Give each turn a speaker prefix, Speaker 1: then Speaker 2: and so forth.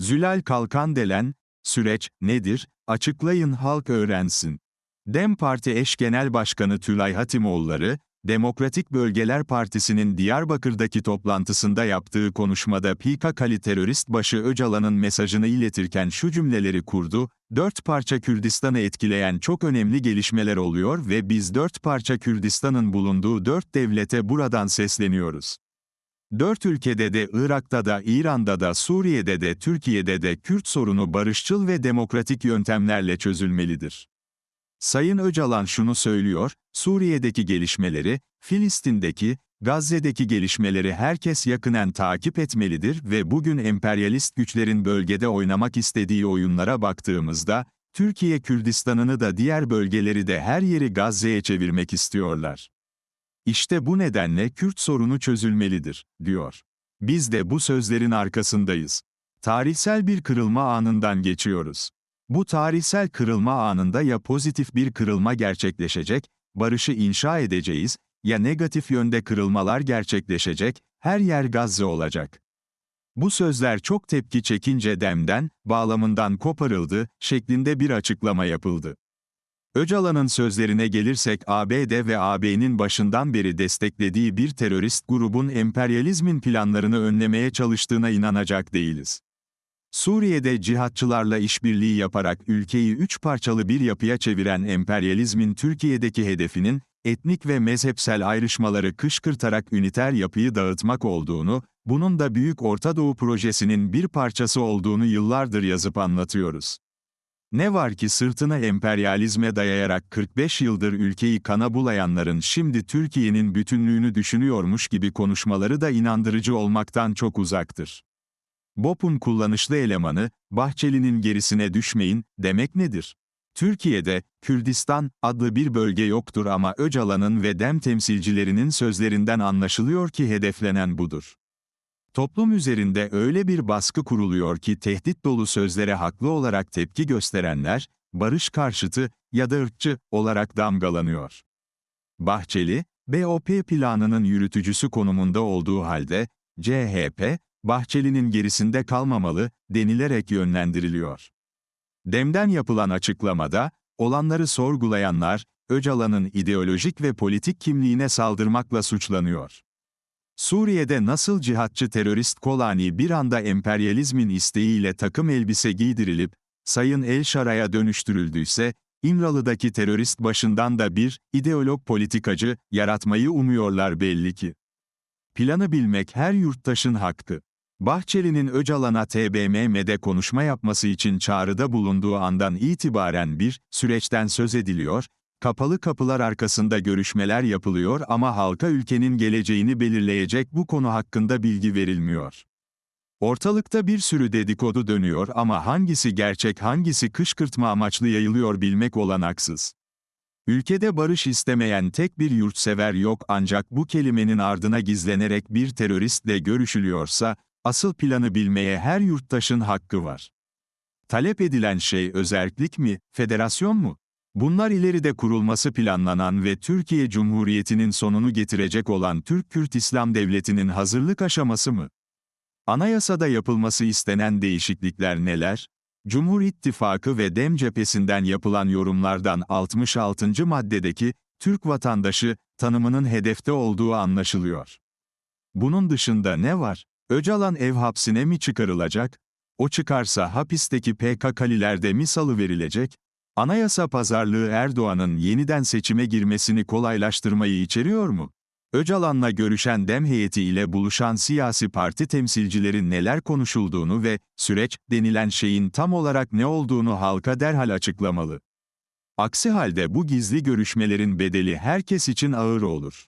Speaker 1: Zülal Kalkandelen, süreç nedir, açıklayın halk öğrensin. DEM Parti eş genel başkanı Tülay Hatimoğulları, Demokratik Bölgeler Partisi'nin Diyarbakır'daki toplantısında yaptığı konuşmada PKK'li terörist başı Öcalan'ın mesajını iletirken şu cümleleri kurdu, dört parça Kürdistan'ı etkileyen çok önemli gelişmeler oluyor ve biz dört parça Kürdistan'ın bulunduğu dört devlete buradan sesleniyoruz. Dört ülkede de Irak'ta da İran'da da Suriye'de de Türkiye'de de Kürt sorunu barışçıl ve demokratik yöntemlerle çözülmelidir. Sayın Öcalan şunu söylüyor, Suriye'deki gelişmeleri, Filistin'deki, Gazze'deki gelişmeleri herkes yakinen takip etmelidir ve bugün emperyalist güçlerin bölgede oynamak istediği oyunlara baktığımızda, Türkiye Kürdistan'ını da diğer bölgeleri de her yeri Gazze'ye çevirmek istiyorlar. İşte bu nedenle Kürt sorunu çözülmelidir, diyor. Biz de bu sözlerin arkasındayız. Tarihsel bir kırılma anından geçiyoruz. Bu tarihsel kırılma anında ya pozitif bir kırılma gerçekleşecek, barışı inşa edeceğiz, ya negatif yönde kırılmalar gerçekleşecek, her yer Gazze olacak. Bu sözler çok tepki çekince demden, bağlamından koparıldı, şeklinde bir açıklama yapıldı. Öcalan'ın sözlerine gelirsek ABD ve AB'nin başından beri desteklediği bir terörist grubun emperyalizmin planlarını önlemeye çalıştığına inanacak değiliz. Suriye'de cihatçılarla işbirliği yaparak ülkeyi üç parçalı bir yapıya çeviren emperyalizmin Türkiye'deki hedefinin, etnik ve mezhepsel ayrışmaları kışkırtarak üniter yapıyı dağıtmak olduğunu, bunun da Büyük Orta Doğu Projesi'nin bir parçası olduğunu yıllardır yazıp anlatıyoruz. Ne var ki sırtına emperyalizme dayayarak 45 yıldır ülkeyi kana bulayanların şimdi Türkiye'nin bütünlüğünü düşünüyormuş gibi konuşmaları da inandırıcı olmaktan çok uzaktır. BOP'un kullanışlı elemanı, Bahçeli'nin gerisine düşmeyin, demek nedir? Türkiye'de, Kürdistan adlı bir bölge yoktur ama Öcalan'ın ve DEM temsilcilerinin sözlerinden anlaşılıyor ki hedeflenen budur. Toplum üzerinde öyle bir baskı kuruluyor ki tehdit dolu sözlere haklı olarak tepki gösterenler, barış karşıtı ya da ırkçı olarak damgalanıyor. Bahçeli, BOP planının yürütücüsü konumunda olduğu halde, CHP, Bahçeli'nin gerisinde kalmamalı, denilerek yönlendiriliyor. Dem'den yapılan açıklamada, olanları sorgulayanlar, Öcalan'ın ideolojik ve politik kimliğine saldırmakla suçlanıyor. Suriye'de nasıl cihatçı terörist Kolani bir anda emperyalizmin isteğiyle takım elbise giydirilip, Sayın El Şara'ya dönüştürüldüyse, İmralı'daki terörist başından da bir, ideolog politikacı, yaratmayı umuyorlar belli ki. Planı bilmek her yurttaşın hakkı. Bahçeli'nin Öcalan'a TBMM'de konuşma yapması için çağrıda bulunduğu andan itibaren bir süreçten söz ediliyor, kapalı kapılar arkasında görüşmeler yapılıyor ama halka ülkenin geleceğini belirleyecek bu konu hakkında bilgi verilmiyor. Ortalıkta bir sürü dedikodu dönüyor ama hangisi gerçek hangisi kışkırtma amaçlı yayılıyor bilmek olanaksız. Ülkede barış istemeyen tek bir yurtsever yok ancak bu kelimenin ardına gizlenerek bir teröristle görüşülüyorsa, asıl planı bilmeye her yurttaşın hakkı var. Talep edilen şey özerklik mi, federasyon mu? Bunlar ileride kurulması planlanan ve Türkiye Cumhuriyeti'nin sonunu getirecek olan Türk-Kürt İslam Devleti'nin hazırlık aşaması mı? Anayasada yapılması istenen değişiklikler neler? Cumhur İttifakı ve DEM cephesinden yapılan yorumlardan 66. maddedeki Türk vatandaşı tanımının hedefte olduğu anlaşılıyor. Bunun dışında ne var? Öcalan ev hapsine mi çıkarılacak? O çıkarsa hapisteki PKK'lilerde mi salı verilecek? Anayasa pazarlığı Erdoğan'ın yeniden seçime girmesini kolaylaştırmayı içeriyor mu? Öcalan'la görüşen DEM heyeti ile buluşan siyasi parti temsilcileri neler konuşulduğunu ve süreç denilen şeyin tam olarak ne olduğunu halka derhal açıklamalı. Aksi halde bu gizli görüşmelerin bedeli herkes için ağır olur.